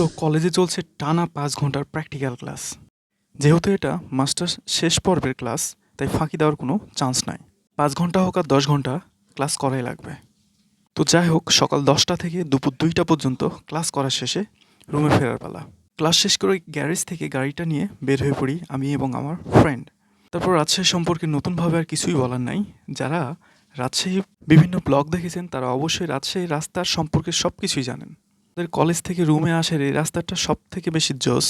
So কলেজে চলছে টানা পাঁচ ঘণ্টার প্র্যাকটিক্যাল ক্লাস যেহেতু এটা মাস্টার্স শেষ পর্বের ক্লাস তাই ফাঁকি দেওয়ার কোনো চান্স নাই। পাঁচ ঘণ্টা হোক আর দশ ঘণ্টা ক্লাস করাই লাগবে। তো যাই হোক, সকাল দশটা থেকে দুপুর দুইটা পর্যন্ত ক্লাস করার শেষে রুমে ফেরার পালা। ক্লাস শেষ করে গ্যারেজ থেকে গাড়িটা নিয়ে বের হয়ে পড়ি আমি এবং আমার ফ্রেন্ড তারপর রাজশাহী সম্পর্কে নতুনভাবে আর কিছুই বলার নাই। যারা রাজশাহী বিভিন্ন ব্লগ দেখেছেন, তারা অবশ্যই রাজশাহী রাস্তার সম্পর্কে সব কিছুই জানেন। আমাদের কলেজ থেকে রুমে আসার এই রাস্তাটা সব থেকে বেশি জোস।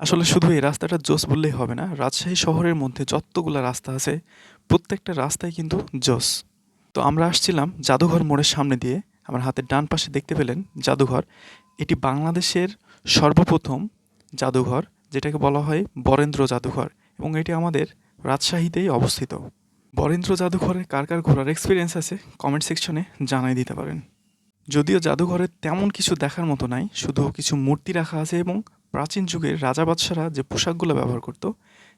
আসলে শুধু এই রাস্তাটা জোস বললেই হবে না, রাজশাহী শহরের মধ্যে যতগুলো রাস্তা আছে, প্রত্যেকটা রাস্তায় কিন্তু জোস। তো আমরা আসছিলাম জাদুঘর মোড়ের সামনে দিয়ে, আমার হাতের ডান পাশে দেখতে পেলেন জাদুঘর। এটি বাংলাদেশের সর্বপ্রথম জাদুঘর, যেটাকে বলা হয় বরেন্দ্র জাদুঘর, এবং এটি আমাদের রাজশাহীতেই অবস্থিত। বরেন্দ্র জাদুঘরে কার কার ঘোরার এক্সপিরিয়েন্স আছে কমেন্ট সেকশনে জানাই দিতে পারেন। যদিও জাদুঘরে তেমন কিছু দেখার মতো নাই, শুধু কিছু মূর্তি রাখা আছে এবং প্রাচীন যুগের রাজা বাদশারা যে পোশাকগুলো ব্যবহার করত,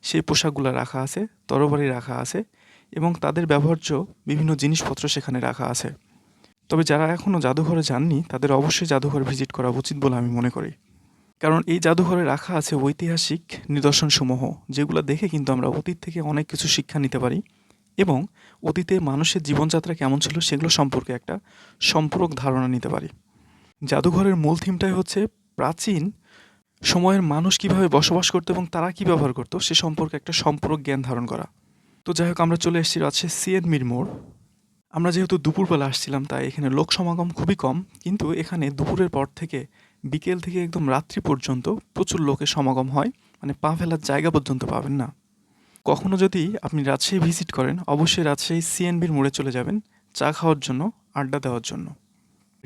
সেই পোশাকগুলো রাখা আছে, তরবারি রাখা আছে এবং তাদের ব্যবহার্য বিভিন্ন জিনিসপত্র সেখানে রাখা আছে। তবে যারা এখনও জাদুঘরে যাননি, তাদের অবশ্যই জাদুঘর ভিজিট করা উচিত বলে আমি মনে করি। কারণ এই জাদুঘরে রাখা আছে ঐতিহাসিক নিদর্শনসমূহ, যেগুলো দেখে কিন্তু আমরা অতীত থেকে অনেক কিছু শিক্ষা নিতে পারি। এবং অতীতে মানুষের জীবনযাত্রা কেমন ছিল সেগুলো সম্পর্কে একটা সম্পূরক ধারণা নিতে পারি। জাদুঘরের মূল থিমটাই হচ্ছে প্রাচীন সময়ের মানুষ কীভাবে বসবাস করতো এবং তারা কী ব্যবহার করতো সে সম্পর্কে একটা সম্পূরক জ্ঞান ধারণ করা। তো যাই হোক, আমরা চলে এসেছি আছে সিএন মির মোড়। আমরা যেহেতু দুপুরবেলা আসছিলাম, তাই এখানে লোক সমাগম খুবই কম, কিন্তু এখানে দুপুরের পর থেকে বিকেল থেকে একদম রাত্রি পর্যন্ত প্রচুর লোকের সমাগম হয় মানে পা ফেলার জায়গা পর্যন্ত পাবেন না। কখনো যদি আপনি রাজশাহী ভিজিট করেন, অবশ্যই রাজশাহী সিএনবির মোড়ে চলে যাবেন, চা খাওয়ার জন্য, আড্ডা দেওয়ার জন্য।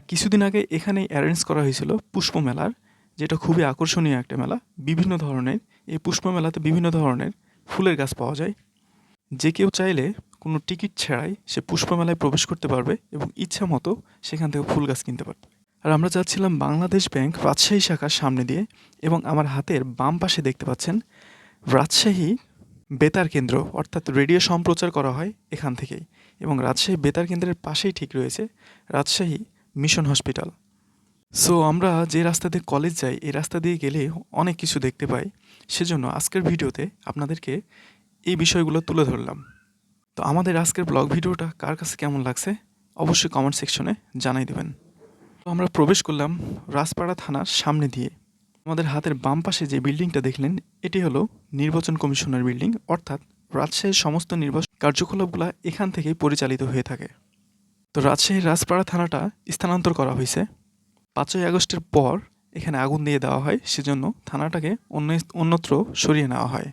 কিছুদিন আগে এখানেই অ্যারেঞ্জ করা হয়েছিল পুষ্প মেলার, যেটা খুবই আকর্ষণীয় একটা মেলা। বিভিন্ন ধরনের, এই পুষ্প মেলাতে বিভিন্ন ধরনের ফুলের গাছ পাওয়া যায়। যে কেউ চাইলে কোনো টিকিট ছাড়াই সে পুষ্প মেলায় প্রবেশ করতে পারবে এবং ইচ্ছা মতো সেখান থেকে ফুল গাছ কিনতে পারবে। আর আমরা যাচ্ছিলাম বাংলাদেশ ব্যাংক রাজশাহী শাখার সামনে দিয়ে এবং আমার হাতের বাম পাশে দেখতে পাচ্ছেন রাজশাহী বেতার কেন্দ্র, অর্থাৎ রেডিও সম্প্রচার করা হয় এখান থেকেই এবং রাজশাহী বেতার কেন্দ্রের পাশেই ঠিক রয়েছে রাজশাহী মিশন হসপিটাল। সো আমরা যে রাস্তা দিয়ে কলেজ যাই, এই রাস্তা দিয়ে গেলে অনেক কিছু দেখতে পাই। সেজন্য আজকের ভিডিওতে আপনাদেরকে এই বিষয়গুলো তুলে ধরলাম। তো আমাদের আজকের ব্লগ ভিডিওটা কার কাছে কেমন লাগছে অবশ্যই কমেন্ট সেকশনে জানাই দেবেন। তো আমরা প্রবেশ করলাম রাজপাড়া থানার সামনে দিয়ে। আমাদের হাতের বাম পাশে যে বিল্ডিংটা দেখলেন, এটি হলো নির্বাচন কমিশনের বিল্ডিং, অর্থাৎ রাজশাহীর সমস্ত নির্বাচন কার্যকলাপগুলো এখান থেকেই পরিচালিত হয়ে থাকে। তো রাজশাহীর রাজপাড়া থানাটা স্থানান্তর করা হয়েছে। পাঁচই আগস্টের পর এখানে আগুন দিয়ে দেওয়া হয়, সেজন্য থানাটাকে অন্য অন্যত্র সরিয়ে নেওয়া হয়।